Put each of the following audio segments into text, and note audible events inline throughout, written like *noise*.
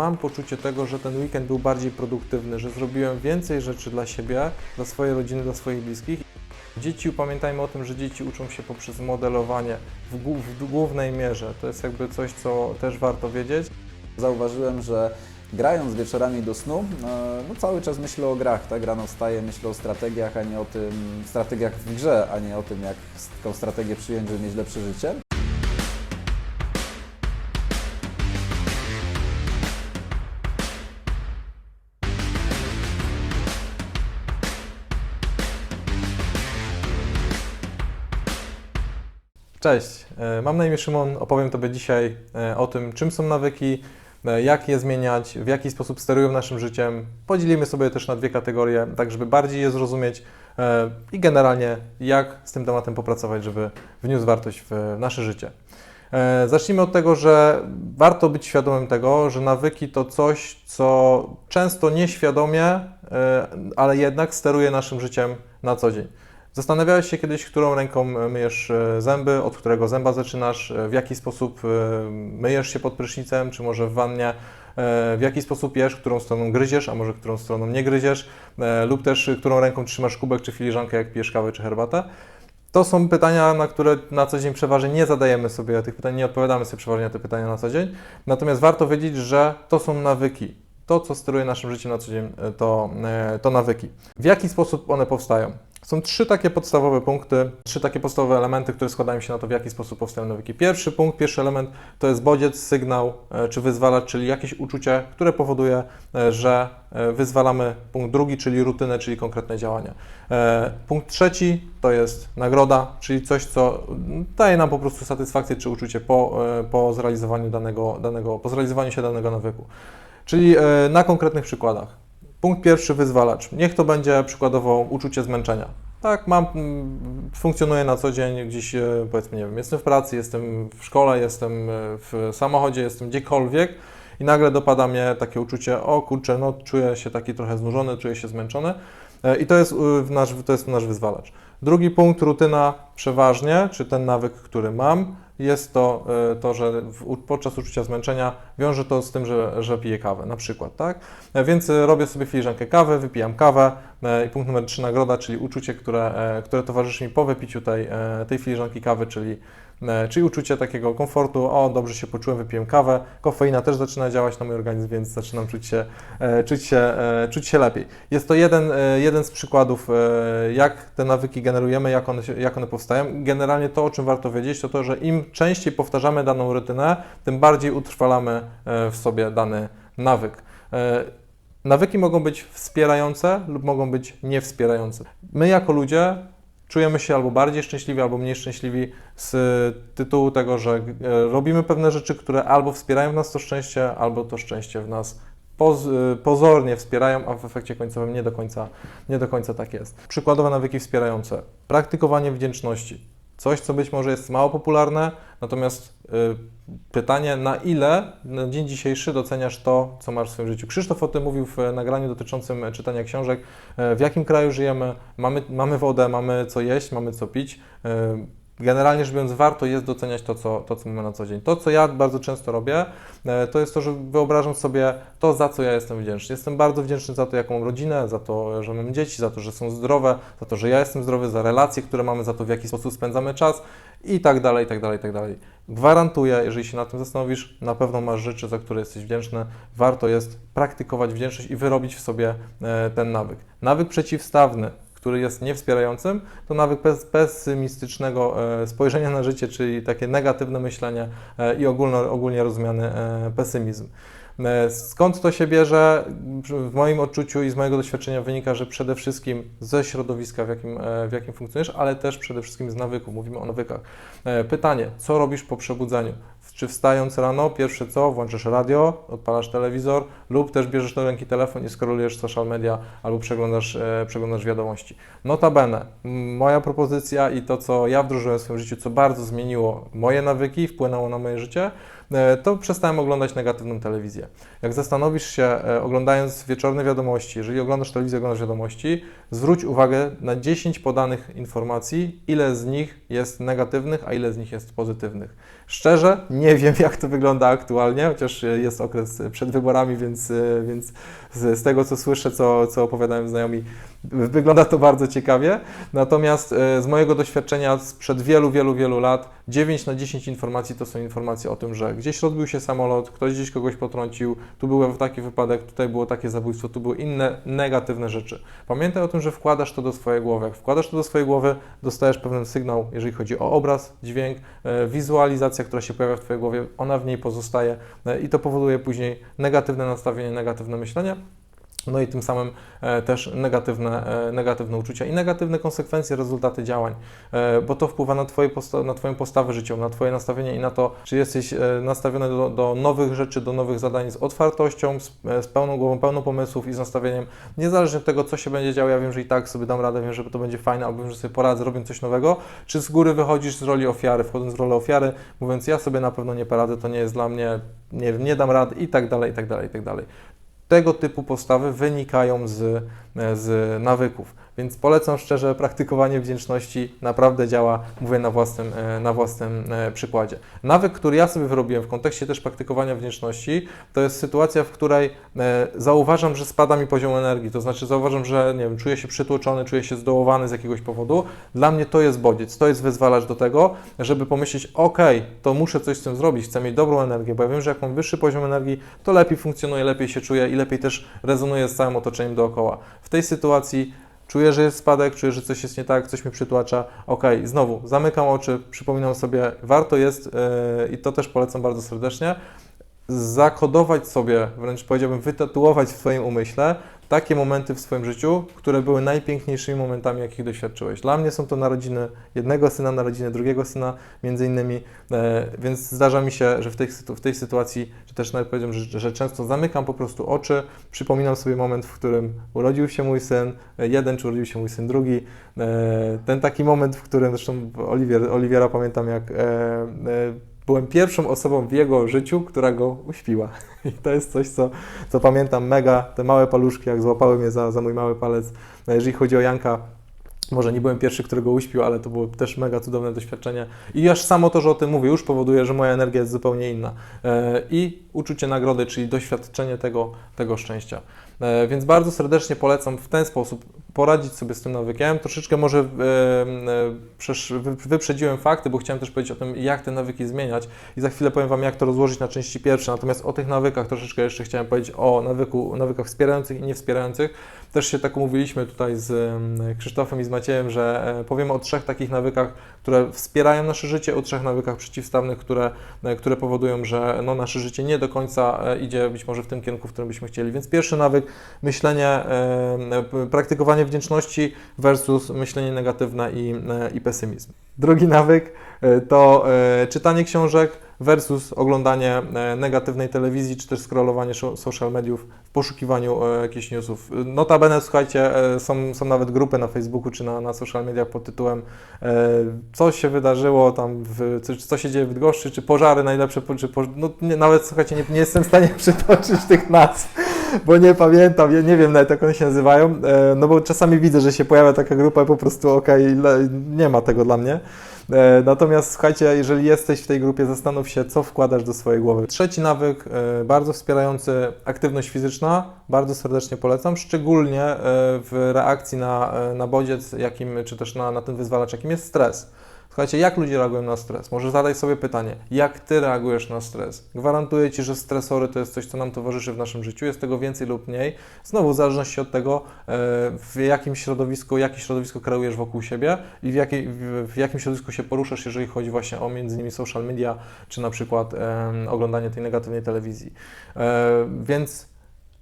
mam poczucie tego, że ten weekend był bardziej produktywny, że zrobiłem więcej rzeczy dla siebie, dla swojej rodziny, dla swoich bliskich. Dzieci, pamiętajmy o tym, że dzieci uczą się poprzez modelowanie w, w głównej mierze. To jest jakby coś, co też warto wiedzieć. Zauważyłem, że grając wieczorami do snu, e, no cały czas myślę o grach, tak? Rano wstaję, myślę o strategiach, a nie o tym, strategiach w grze, a nie o tym, jak tą strategię przyjąć, żeby mieć lepsze życie. Cześć, e, mam na imię Szymon. Opowiem Tobie dzisiaj e, o tym, czym są nawyki, e, jak je zmieniać, w jaki sposób sterują naszym życiem. Podzielimy sobie też na dwie kategorie, tak żeby bardziej je zrozumieć i generalnie jak z tym tematem popracować, żeby wniósł wartość w nasze życie. Zacznijmy od tego, że warto być świadomym tego, że nawyki to coś, co często nieświadomie, ale jednak steruje naszym życiem na co dzień. Zastanawiałeś się kiedyś, którą ręką myjesz e, zęby, od którego zęba zaczynasz, e, w jaki sposób e, myjesz się pod prysznicem, czy może w wannie, w jaki sposób jesz, którą stroną gryziesz, a może którą stroną nie gryziesz, lub też którą ręką trzymasz kubek czy filiżankę, jak pijesz kawę czy herbatę. To są pytania, na które na co dzień przeważnie nie zadajemy sobie tych pytań, nie odpowiadamy sobie przeważnie na te pytania na co dzień. Natomiast warto wiedzieć, że to są nawyki. To, co steruje naszym życiem na co dzień, to, to nawyki. W jaki sposób one powstają? Są trzy takie podstawowe punkty, trzy takie podstawowe elementy, które składają się na to, w jaki sposób powstają nawyki. Pierwszy punkt, pierwszy element to jest bodziec, sygnał e, czy wyzwalacz, czyli jakieś uczucie, które powoduje, e, że e, wyzwalamy punkt drugi, czyli rutynę, czyli konkretne działania. Punkt trzeci to jest nagroda, czyli coś, co daje nam po prostu satysfakcję czy uczucie po, po zrealizowaniu danego, danego, po zrealizowaniu się danego nawyku. Czyli na konkretnych przykładach. Punkt pierwszy, wyzwalacz. Niech to będzie przykładowo uczucie zmęczenia. Tak, mam, mm, funkcjonuję na co dzień gdzieś, e, powiedzmy, nie wiem, jestem w pracy, jestem w szkole, jestem e, w samochodzie, jestem gdziekolwiek i nagle dopada mnie takie uczucie, o kurczę, no czuję się taki trochę znużony, czuję się zmęczony E, i to jest, nasz, to jest nasz wyzwalacz. Drugi punkt, rutyna przeważnie, czy ten nawyk, który mam, jest to, to że podczas uczucia zmęczenia wiąże to z tym, że, że piję kawę, na przykład, tak? E, Więc e, robię sobie filiżankę kawy, wypijam kawę e, i punkt numer trzy, nagroda, czyli uczucie, które, które towarzyszy mi po wypiciu tej, tej filiżanki kawy, czyli, czyli uczucie takiego komfortu, o, dobrze się poczułem, wypiłem kawę, kofeina też zaczyna działać na mój organizm, więc zaczynam czuć się, czuć się, czuć się lepiej. Jest to jeden, jeden z przykładów, jak te nawyki generujemy, jak one, jak one powstają. Generalnie to, o czym warto wiedzieć, to to, że im częściej powtarzamy daną rutynę, tym bardziej utrwalamy w sobie dany nawyk. E, Nawyki mogą być wspierające lub mogą być niewspierające. My jako ludzie czujemy się albo bardziej szczęśliwi, albo mniej szczęśliwi z tytułu tego, że e, robimy pewne rzeczy, które albo wspierają w nas to szczęście, albo to szczęście w nas poz, e, pozornie wspierają, a w efekcie końcowym nie do końca, nie do końca tak jest. Przykładowe nawyki wspierające. Praktykowanie wdzięczności. Coś, co być może jest mało popularne, natomiast y, pytanie, na ile na dzień dzisiejszy doceniasz to, co masz w swoim życiu. Krzysztof o tym mówił w nagraniu dotyczącym czytania książek. E, W jakim kraju żyjemy? Mamy, mamy wodę, mamy co jeść, mamy co pić. Generalnie rzecz biorąc, warto jest doceniać to co, to, co mamy na co dzień. To, co ja bardzo często robię, e, to jest to, że wyobrażam sobie to, za co ja jestem wdzięczny. Jestem bardzo wdzięczny za to, jaką mam rodzinę, za to, że mam dzieci, za to, że są zdrowe, za to, że ja jestem zdrowy, za relacje, które mamy, za to, w jaki sposób spędzamy czas i tak dalej, i tak dalej, i tak dalej. Gwarantuję, jeżeli się nad tym zastanowisz, na pewno masz rzeczy, za które jesteś wdzięczny. Warto jest praktykować wdzięczność i wyrobić w sobie e, ten nawyk. Nawyk przeciwstawny, który jest niewspierającym, to nawyk pes- pesymistycznego e, spojrzenia na życie, czyli takie negatywne myślenie e, i ogólno, ogólnie rozumiany e, pesymizm. Skąd to się bierze? W moim odczuciu i z mojego doświadczenia wynika, że przede wszystkim ze środowiska, w jakim, w jakim funkcjonujesz, ale też przede wszystkim z nawyków. Mówimy o nawykach. Pytanie, co robisz po przebudzeniu? Czy wstając rano, pierwsze co, włączysz radio, odpalasz telewizor lub też bierzesz do ręki telefon i skrolujesz social media albo przeglądasz, e, przeglądasz wiadomości. Notabene, moja propozycja i to, co ja wdrożyłem w swoim życiu, co bardzo zmieniło moje nawyki, wpłynęło na moje życie, to przestałem oglądać negatywną telewizję. Jak zastanowisz się, e, oglądając wieczorne wiadomości, jeżeli oglądasz telewizję, oglądasz wiadomości, zwróć uwagę na 10 podanych informacji, ile z nich jest negatywnych, a ile z nich jest pozytywnych. Szczerze, nie wiem, jak to wygląda aktualnie, chociaż e, jest okres przed wyborami, więc, e, więc z, z tego, co słyszę, co, co opowiadają znajomi, wygląda to bardzo ciekawie. Natomiast e, z mojego doświadczenia sprzed wielu, wielu, wielu lat, 9 na 10 informacji to są informacje o tym, że gdzieś rozbił się samolot, ktoś gdzieś kogoś potrącił, tu był taki wypadek, tutaj było takie zabójstwo, tu były inne negatywne rzeczy. Pamiętaj o tym, że wkładasz to do swojej głowy. Jak wkładasz to do swojej głowy, dostajesz pewien sygnał, jeżeli chodzi o obraz, dźwięk, e, wizualizacja, która się pojawia w Twojej głowie, ona w niej pozostaje e, i to powoduje później negatywne nastawienie, negatywne myślenie. No i tym samym e, też negatywne, e, negatywne uczucia i negatywne konsekwencje, rezultaty działań, e, bo to wpływa na, twoje posta- na Twoją postawę życiową, na Twoje nastawienie i na to, czy jesteś nastawiony do, do nowych rzeczy, do nowych zadań z otwartością, z, z pełną głową, pełną pomysłów i z nastawieniem, niezależnie od tego, co się będzie działo, ja wiem, że i tak sobie dam radę, wiem, że to będzie fajne, albo wiem, że sobie poradzę, robiąc coś nowego, czy z góry wychodzisz z roli ofiary, wchodząc w rolę ofiary, mówiąc, ja sobie na pewno nie poradzę, to nie jest dla mnie, nie, nie dam rady i tak dalej, i tak dalej, i tak dalej tego typu postawy wynikają z, z nawyków. Więc polecam szczerze, praktykowanie wdzięczności naprawdę działa, mówię na własnym, e, na własnym e, przykładzie. Nawyk, który ja sobie wyrobiłem w kontekście też praktykowania wdzięczności, to jest sytuacja, w której e, zauważam, że spada mi poziom energii, to znaczy zauważam, że nie wiem, czuję się przytłoczony, czuję się zdołowany z jakiegoś powodu. Dla mnie to jest bodziec, to jest wyzwalacz do tego, żeby pomyśleć, ok, to muszę coś z tym zrobić, chcę mieć dobrą energię, bo ja wiem, że jak mam wyższy poziom energii, to lepiej funkcjonuje, lepiej się czuję i lepiej też rezonuje z całym otoczeniem dookoła. W tej sytuacji czuję, że jest spadek, czuję, że coś jest nie tak, coś mnie przytłacza. Ok, znowu zamykam oczy, przypominam sobie, warto jest yy, i to też polecam bardzo serdecznie, zakodować sobie, wręcz powiedziałbym, wytatuować w swoim umyśle takie momenty w swoim życiu, które były najpiękniejszymi momentami, jakich doświadczyłeś. Dla mnie są to narodziny jednego syna, narodziny drugiego syna, między innymi, e, więc zdarza mi się, że w tej, w tej sytuacji, czy też nawet powiedziałem, że, że często zamykam po prostu oczy, przypominam sobie moment, w którym urodził się mój syn, e, jeden, czy urodził się mój syn drugi, e, ten taki moment, w którym zresztą Oliwier, Oliwiera pamiętam, jak e, e, byłem pierwszą osobą w jego życiu, która go uśpiła. *laughs* I to jest coś, co, co pamiętam mega, te małe paluszki, jak złapały mnie za, za mój mały palec. No, jeżeli chodzi o Janka, może nie byłem pierwszy, który go uśpił, ale to było też mega cudowne doświadczenie. I aż samo to, że o tym mówię, już powoduje, że moja energia jest zupełnie inna. E, I uczucie nagrody, czyli doświadczenie tego, tego szczęścia. E, Więc bardzo serdecznie polecam w ten sposób poradzić sobie z tym nawykiem. Troszeczkę może e, wyprzedziłem fakty, bo chciałem też powiedzieć o tym, jak te nawyki zmieniać i za chwilę powiem Wam, jak to rozłożyć na części pierwsze. Natomiast o tych nawykach troszeczkę jeszcze chciałem powiedzieć o nawyku, nawykach wspierających i niewspierających. Też się tak umówiliśmy tutaj z em, Krzysztofem i z Maciejem, że e, powiemy o trzech takich nawykach, które wspierają nasze życie, o trzech nawykach przeciwstawnych, które, e, które powodują, że no, nasze życie nie do końca idzie być może w tym kierunku, w którym byśmy chcieli. Więc pierwszy nawyk, myślenie, praktykowanie wdzięczności versus myślenie negatywne i, e, i pesymizm. Drugi nawyk e, to e, czytanie książek versus oglądanie negatywnej telewizji, czy też scrollowanie social mediów w poszukiwaniu jakichś newsów. Notabene, słuchajcie, są, są nawet grupy na Facebooku czy na, na social mediach pod tytułem co się wydarzyło tam, w, co, co się dzieje w Bydgoszczy, czy pożary najlepsze, czy po, no, nie, nawet słuchajcie, nie, nie jestem w stanie *laughs* przytoczyć tych nazw, bo nie pamiętam, nie wiem nawet jak one się nazywają, e, no bo czasami widzę, że się pojawia taka grupa i po prostu okej, le- nie ma tego dla mnie. E, Natomiast słuchajcie, jeżeli jesteś w tej grupie, zastanów się, co wkładasz do swojej głowy. Trzeci nawyk, e, bardzo wspierający, aktywność fizyczna, bardzo serdecznie polecam, szczególnie w reakcji na, na bodziec, jakim, czy też na, na ten wyzwalacz, jakim jest stres. Słuchajcie, jak ludzie reagują na stres? Może zadaj sobie pytanie, jak Ty reagujesz na stres? Gwarantuję Ci, że stresory to jest coś, co nam towarzyszy w naszym życiu, jest tego więcej lub mniej. Znowu w zależności od tego, e, w jakim środowisku, jakie środowisko kreujesz wokół siebie i w, jakiej, w, jakim środowisku się poruszasz, jeżeli chodzi właśnie o między innymi social media, czy na przykład oglądanie tej negatywnej telewizji. E, Więc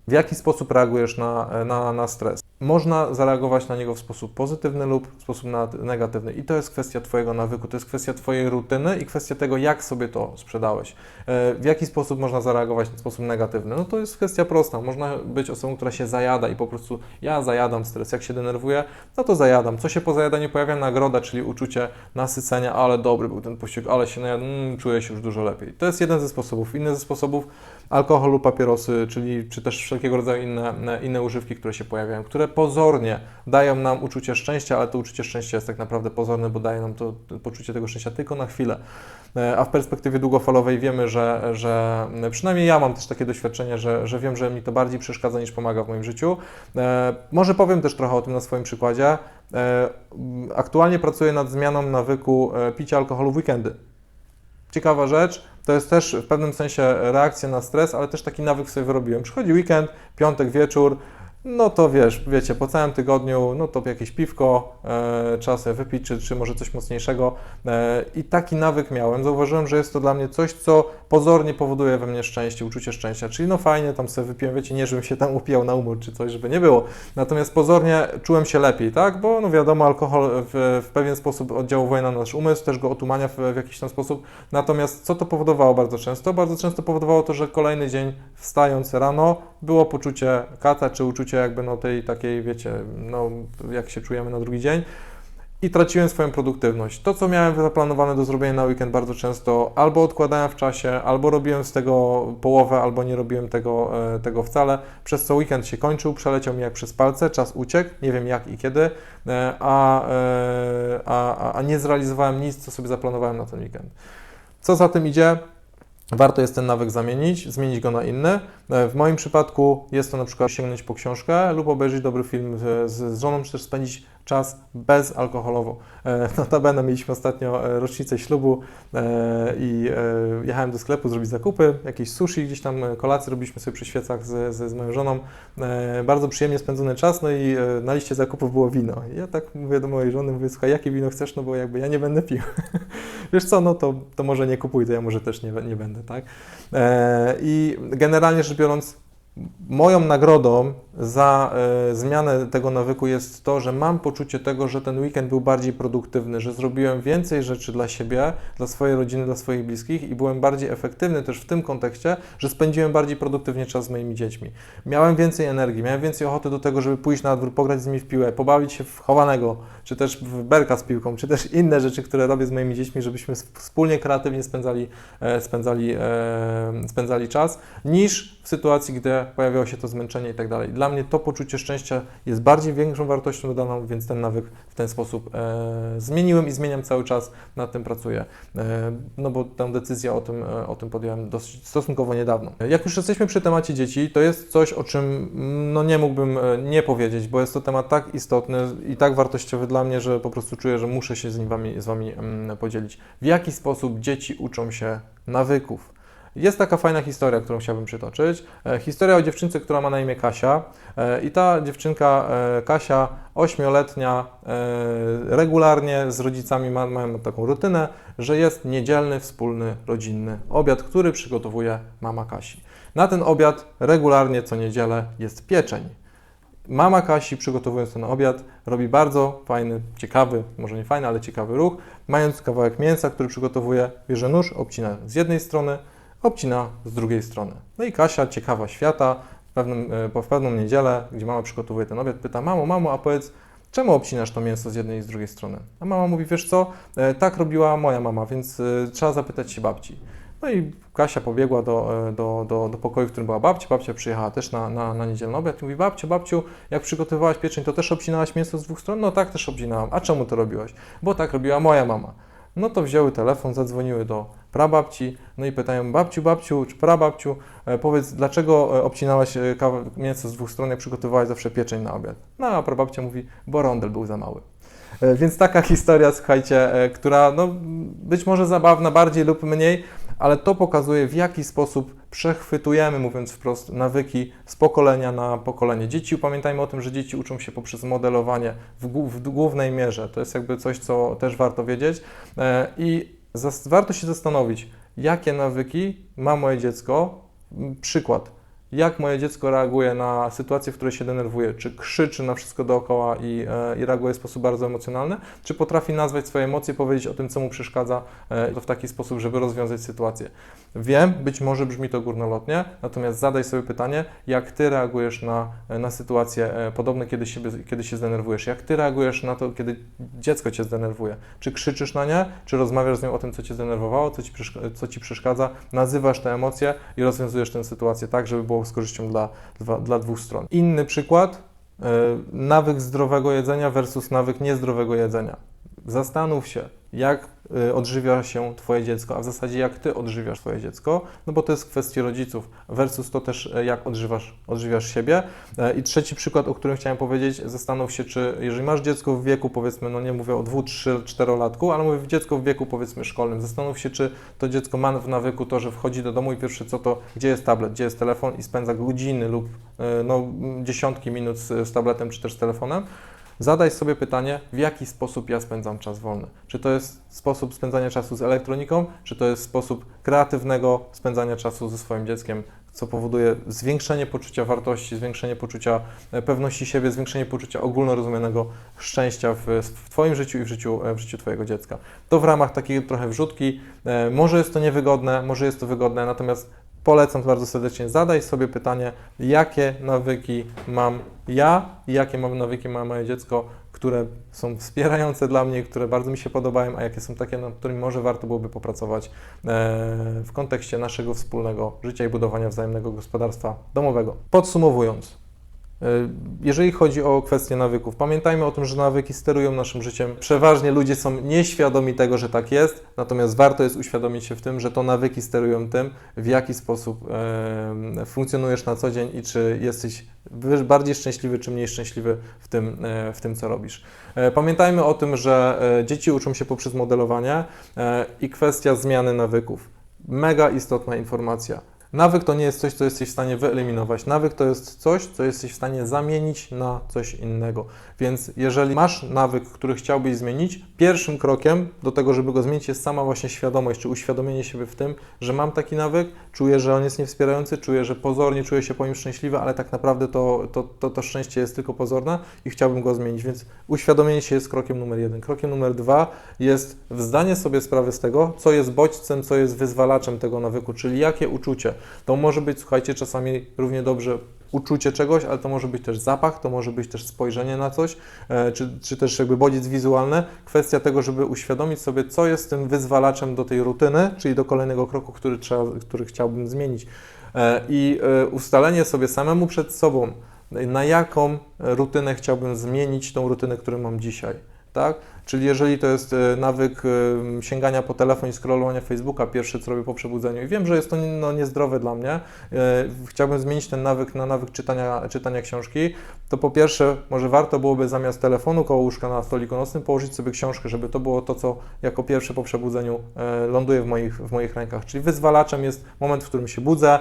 w jaki sposób reagujesz na, na, na stres? można zareagować na niego w sposób pozytywny lub w sposób negatywny. I to jest kwestia Twojego nawyku, to jest kwestia Twojej rutyny i kwestia tego, jak sobie to sprzedałeś. E, W jaki sposób można zareagować w sposób negatywny? No to jest kwestia prosta. Można być osobą, która się zajada i po prostu ja zajadam stres. Jak się denerwuję, no to zajadam. Co się po zajadaniu pojawia? Nagroda, czyli uczucie nasycenia, ale dobry był ten posiłek, ale się najadłem, mm, czuję się już dużo lepiej. To jest jeden ze sposobów. Inny ze sposobów alkohol lub papierosy, czyli czy też wszelkiego rodzaju inne, inne używki, które się pojawiają, które pozornie dają nam uczucie szczęścia, ale to uczucie szczęścia jest tak naprawdę pozorne, bo daje nam to poczucie tego szczęścia tylko na chwilę. E, A w perspektywie długofalowej wiemy, że, że przynajmniej ja mam też takie doświadczenie, że, że wiem, że mi to bardziej przeszkadza niż pomaga w moim życiu. E, Może powiem też trochę o tym na swoim przykładzie. E, Aktualnie pracuję nad zmianą nawyku picia alkoholu w weekendy. Ciekawa rzecz, to jest też w pewnym sensie reakcja na stres, ale też taki nawyk sobie wyrobiłem. Przychodzi weekend, piątek wieczór, no to wiesz, wiecie, po całym tygodniu, no to jakieś piwko e, sobie wypić, czy, czy może coś mocniejszego. E, I taki nawyk miałem. Zauważyłem, że jest to dla mnie coś, co pozornie powoduje we mnie szczęście, uczucie szczęścia. Czyli no fajnie, tam sobie wypiłem, wiecie, nie żebym się tam upijał na umór, czy coś, żeby nie było. Natomiast pozornie czułem się lepiej, tak? Bo no wiadomo, alkohol w, w pewien sposób oddziałuje na nasz umysł, też go otumania w, w jakiś tam sposób. Natomiast co to powodowało bardzo często? Bardzo często powodowało to, że kolejny dzień wstając rano było poczucie kata, czy uczucie jakby no tej takiej, wiecie, no jak się czujemy na drugi dzień i traciłem swoją produktywność. To, co miałem zaplanowane do zrobienia na weekend bardzo często albo odkładałem w czasie, albo robiłem z tego połowę, albo nie robiłem tego, e, tego wcale, przez co weekend się kończył, przeleciał mi jak przez palce, czas uciekł, nie wiem jak i kiedy, e, e, a, a- a nie zrealizowałem nic, co sobie zaplanowałem na ten weekend. Co za tym idzie? Warto jest ten nawyk zamienić, zmienić go na inny. E, W moim przypadku jest to na przykład sięgnąć po książkę lub obejrzeć dobry film z, z żoną, czy też spędzić czas bezalkoholowo. E, Notabene mieliśmy ostatnio e, rocznicę ślubu e, i jechałem do sklepu zrobić zakupy, jakieś sushi, gdzieś tam kolację robiliśmy sobie przy świecach z, z, z moją żoną. Bardzo przyjemnie spędzony czas, no i na liście zakupów było wino. I ja tak mówię do mojej żony, mówię, słuchaj, jakie wino chcesz, no bo jakby ja nie będę pił. *laughs* Wiesz co, no to, to może nie kupuj, to ja może też nie, nie będę, tak? I generalnie rzecz biorąc, moją nagrodą za e, zmianę tego nawyku jest to, że mam poczucie tego, że ten weekend był bardziej produktywny, że zrobiłem więcej rzeczy dla siebie, dla swojej rodziny, dla swoich bliskich i byłem bardziej efektywny też w tym kontekście, że spędziłem bardziej produktywnie czas z moimi dziećmi. Miałem więcej energii, miałem więcej ochoty do tego, żeby pójść na dwór, pograć z nimi w piłę, pobawić się w chowanego, czy też w berka z piłką, czy też inne rzeczy, które robię z moimi dziećmi, żebyśmy sp- wspólnie kreatywnie spędzali, e, spędzali, e, spędzali czas, niż w sytuacji, gdy pojawiało się to zmęczenie i tak dalej. Dla mnie to poczucie szczęścia jest bardziej większą wartością dodaną, więc ten nawyk w ten sposób e, zmieniłem i zmieniam cały czas, nad tym pracuję. E, no bo tę decyzję o tym, e, o tym podjąłem dosyć stosunkowo niedawno. Jak już jesteśmy przy temacie dzieci, to jest coś, o czym mm, no, nie mógłbym e, nie powiedzieć, bo jest to temat tak istotny i tak wartościowy dla mnie, że po prostu czuję, że muszę się z, nim wami, z Wami mm, podzielić. W jaki sposób dzieci uczą się nawyków? Jest taka fajna historia, którą chciałbym przytoczyć. E, Historia o dziewczynce, która ma na imię Kasia. E, I ta dziewczynka, e, Kasia, ośmioletnia, regularnie z rodzicami ma, mają taką rutynę, że jest niedzielny, wspólny, rodzinny obiad, który przygotowuje mama Kasi. Na ten obiad regularnie co niedzielę jest pieczeń. Mama Kasi, przygotowując ten obiad, robi bardzo fajny, ciekawy, może nie fajny, ale ciekawy ruch. Mając kawałek mięsa, który przygotowuje, bierze nóż, obcina z jednej strony, obcina z drugiej strony. No i Kasia, ciekawa świata, w, pewnym, e, w pewną niedzielę, gdzie mama przygotowuje ten obiad, pyta, mamo, mamo, a powiedz, czemu obcinasz to mięso z jednej i z drugiej strony? A mama mówi, wiesz co, e, tak robiła moja mama, więc e, trzeba zapytać się babci. No i Kasia pobiegła do, do, do, do pokoju, w którym była babcia. Babcia przyjechała też na, na, na niedzielny obiad i mówi, babciu, babciu, jak przygotowywałaś pieczeń, to też obcinałaś mięso z dwóch stron? No tak, też obcinałam. A czemu to robiłaś? Bo tak robiła moja mama. No to wzięły telefon, zadzwoniły do prababci, no i pytają, babciu, babciu, czy prababciu, e, powiedz, dlaczego e, obcinałaś e, mięso z dwóch stron, jak przygotowywałaś zawsze pieczeń na obiad? No a prababcia mówi, bo rondel był za mały. E, Więc taka *laughs* historia, słuchajcie, e, która no, być może zabawna bardziej lub mniej, ale to pokazuje, w jaki sposób przechwytujemy, mówiąc wprost, nawyki z pokolenia na pokolenie. Dzieci, pamiętajmy o tym, że dzieci uczą się poprzez modelowanie w, głó- w głównej mierze. To jest jakby coś, co też warto wiedzieć. E, I warto się zastanowić, jakie nawyki ma moje dziecko. Przykład. Jak moje dziecko reaguje na sytuację, w której się denerwuje, czy krzyczy na wszystko dookoła i, e, i reaguje w sposób bardzo emocjonalny, czy potrafi nazwać swoje emocje, powiedzieć o tym, co mu przeszkadza, e, w taki sposób, żeby rozwiązać sytuację. Wiem, być może brzmi to górnolotnie, natomiast zadaj sobie pytanie, jak ty reagujesz na, na sytuacje e, podobne, kiedy się, kiedy się zdenerwujesz, jak ty reagujesz na to, kiedy dziecko cię zdenerwuje. Czy krzyczysz na nie, czy rozmawiasz z nią o tym, co cię zdenerwowało, co ci, co ci przeszkadza, nazywasz te emocje i rozwiązujesz tę sytuację tak, żeby było z korzyścią dla, dla, dwóch stron. Inny przykład, e, nawyk zdrowego jedzenia versus nawyk niezdrowego jedzenia. Zastanów się, jak odżywia się Twoje dziecko, a w zasadzie jak Ty odżywiasz Twoje dziecko, no bo to jest kwestia rodziców, versus to też e, jak odżywasz, odżywiasz siebie. E, I trzeci przykład, o którym chciałem powiedzieć, zastanów się, czy jeżeli masz dziecko w wieku, powiedzmy, no nie mówię o 2, 3, 4 latku, ale mówię dziecko w wieku, powiedzmy, szkolnym, zastanów się, czy to dziecko ma w nawyku to, że wchodzi do domu i pierwsze co to, gdzie jest tablet, gdzie jest telefon? I spędza godziny lub no, dziesiątki minut z, z tabletem czy też z telefonem, Zadaj sobie pytanie, w jaki sposób ja spędzam czas wolny. Czy to jest sposób spędzania czasu z elektroniką, czy to jest sposób kreatywnego spędzania czasu ze swoim dzieckiem, co powoduje zwiększenie poczucia wartości, zwiększenie poczucia e, pewności siebie, zwiększenie poczucia ogólnorozumianego szczęścia w, w Twoim życiu i w życiu, e, w życiu Twojego dziecka. To w ramach takiej trochę wrzutki. E, Może jest to niewygodne, może jest to wygodne, natomiast polecam bardzo serdecznie, zadaj sobie pytanie, jakie nawyki mam ja i jakie mam nawyki ma moje dziecko, które są wspierające dla mnie, które bardzo mi się podobają, a jakie są takie, nad którymi może warto byłoby popracować e, w kontekście naszego wspólnego życia i budowania wzajemnego gospodarstwa domowego. Podsumowując, jeżeli chodzi o kwestie nawyków, pamiętajmy o tym, że nawyki sterują naszym życiem. Przeważnie ludzie są nieświadomi tego, że tak jest, natomiast warto jest uświadomić się w tym, że to nawyki sterują tym, w jaki sposób e, funkcjonujesz na co dzień i czy jesteś bardziej szczęśliwy czy mniej szczęśliwy w tym, e, w tym co robisz. E, Pamiętajmy o tym, że e, dzieci uczą się poprzez modelowanie e, i kwestia zmiany nawyków. Mega istotna informacja. Nawyk to nie jest coś, co jesteś w stanie wyeliminować. Nawyk to jest coś, co jesteś w stanie zamienić na coś innego. Więc jeżeli masz nawyk, który chciałbyś zmienić, pierwszym krokiem do tego, żeby go zmienić, jest sama właśnie świadomość, czy uświadomienie siebie w tym, że mam taki nawyk, czuję, że on jest niewspierający, czuję, że pozornie czuję się po nim szczęśliwy, ale tak naprawdę to, to, to, to szczęście jest tylko pozorne i chciałbym go zmienić. Więc uświadomienie się jest krokiem numer jeden. Krokiem numer dwa jest zdanie sobie sprawy z tego, co jest bodźcem, co jest wyzwalaczem tego nawyku, czyli jakie uczucie. To może być, słuchajcie, czasami równie dobrze uczucie czegoś, ale to może być też zapach, to może być też spojrzenie na coś, e, czy, czy też jakby bodziec wizualny. Kwestia tego, żeby uświadomić sobie, co jest tym wyzwalaczem do tej rutyny, czyli do kolejnego kroku, który, trzeba, który chciałbym zmienić. E, I e, ustalenie sobie samemu przed sobą, na jaką rutynę chciałbym zmienić tą rutynę, którą mam dzisiaj. Tak? Czyli jeżeli to jest e, nawyk e, sięgania po telefon i scrollowania Facebooka, pierwsze co robię po przebudzeniu i wiem, że jest to no, niezdrowe dla mnie, e, chciałbym zmienić ten nawyk na nawyk czytania, czytania książki, to po pierwsze może warto byłoby zamiast telefonu koło łóżka na stoliku nocnym położyć sobie książkę, żeby to było to, co jako pierwsze po przebudzeniu ląduje w moich, w moich rękach. Czyli wyzwalaczem jest moment, w którym się budzę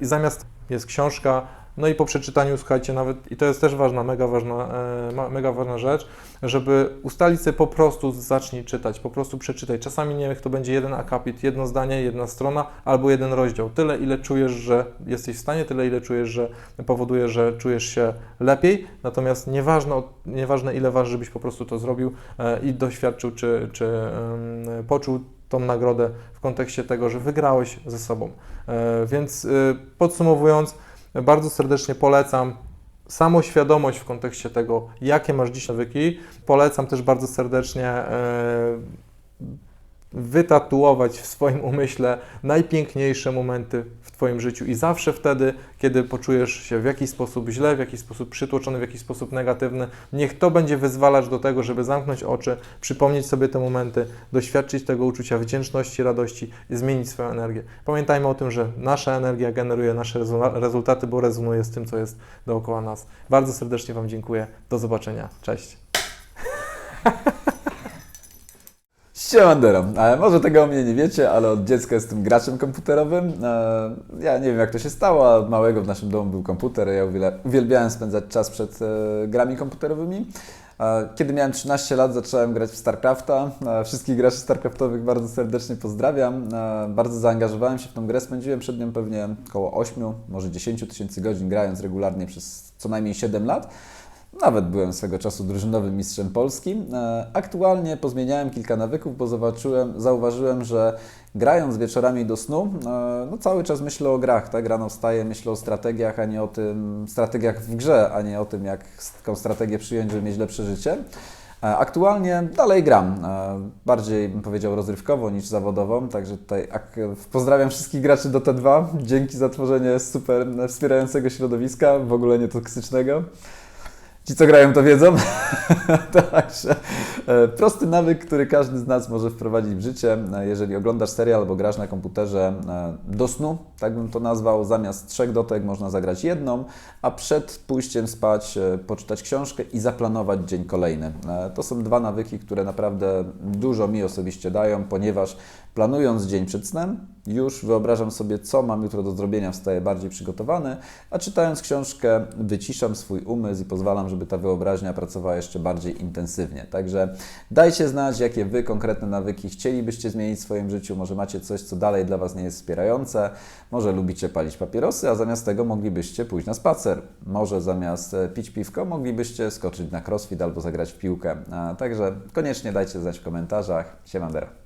i zamiast jest książka, no i po przeczytaniu, słuchajcie, nawet, i to jest też ważna, mega ważna, e, mega ważna rzecz, żeby ustalić sobie po prostu zacznij czytać, po prostu przeczytaj. Czasami nie niech to będzie jeden akapit, jedno zdanie, jedna strona albo jeden rozdział. Tyle, ile czujesz, że jesteś w stanie, tyle, ile czujesz, że powoduje, że czujesz się lepiej. Natomiast nieważne, nieważne ile waży, żebyś po prostu to zrobił e, i doświadczył, czy, czy poczuł tą nagrodę w kontekście tego, że wygrałeś ze sobą. E, Więc podsumowując, bardzo serdecznie polecam samoświadomość w kontekście tego, jakie masz dziś nawyki. Polecam też bardzo serdecznie e, wytatuować w swoim umyśle najpiękniejsze momenty w Twoim życiu i zawsze wtedy, kiedy poczujesz się w jakiś sposób źle, w jakiś sposób przytłoczony, w jakiś sposób negatywny, niech to będzie wyzwalacz do tego, żeby zamknąć oczy, przypomnieć sobie te momenty, doświadczyć tego uczucia wdzięczności, radości i zmienić swoją energię. Pamiętajmy o tym, że nasza energia generuje nasze rezu- rezultaty, bo rezonuje z tym, co jest dookoła nas. Bardzo serdecznie Wam dziękuję. Do zobaczenia. Cześć. *laughs* Siemandero. E, Może tego o mnie nie wiecie, ale od dziecka jestem graczem komputerowym. E, Ja nie wiem jak to się stało, a małego w naszym domu był komputer. Ja uwielbiałem spędzać czas przed e, grami komputerowymi. Kiedy miałem 13 lat, zacząłem grać w StarCrafta. Wszystkich graczy StarCraftowych bardzo serdecznie pozdrawiam. Bardzo zaangażowałem się w tą grę. Spędziłem przed nią pewnie około 8, może 10 tysięcy godzin grając regularnie przez co najmniej 7 lat. Nawet byłem swego czasu drużynowym mistrzem Polski. E, Aktualnie pozmieniałem kilka nawyków, bo zobaczyłem, zauważyłem, że grając wieczorami do snu, e, no cały czas myślę o grach, tak? Rano wstaję, myślę o strategiach, a nie o tym, strategiach w grze, a nie o tym, jak taką strategię przyjąć, żeby mieć lepsze życie. E, Aktualnie dalej gram, bardziej bym powiedział rozrywkowo niż zawodowo, także tutaj pozdrawiam wszystkich graczy do T2, dzięki za tworzenie super wspierającego środowiska, w ogóle nietoksycznego. Ci, co grają, to wiedzą. *laughs* Także e, prosty nawyk, który każdy z nas może wprowadzić w życie. E, Jeżeli oglądasz serial albo grasz na komputerze e, do snu, tak bym to nazwał, zamiast trzech dotek można zagrać jedną, a przed pójściem spać poczytać książkę i zaplanować dzień kolejny. To są dwa nawyki, które naprawdę dużo mi osobiście dają, ponieważ planując dzień przed snem, już wyobrażam sobie, co mam jutro do zrobienia, wstaję bardziej przygotowany, a czytając książkę wyciszam swój umysł i pozwalam, żeby ta wyobraźnia pracowała jeszcze bardziej intensywnie. Także dajcie znać, jakie Wy konkretne nawyki chcielibyście zmienić w swoim życiu. Może macie coś, co dalej dla Was nie jest wspierające, może lubicie palić papierosy, a zamiast tego moglibyście pójść na spacer. Może zamiast e, pić piwko, moglibyście skoczyć na crossfit albo zagrać w piłkę. A, Także koniecznie dajcie znać w komentarzach. Siemandero.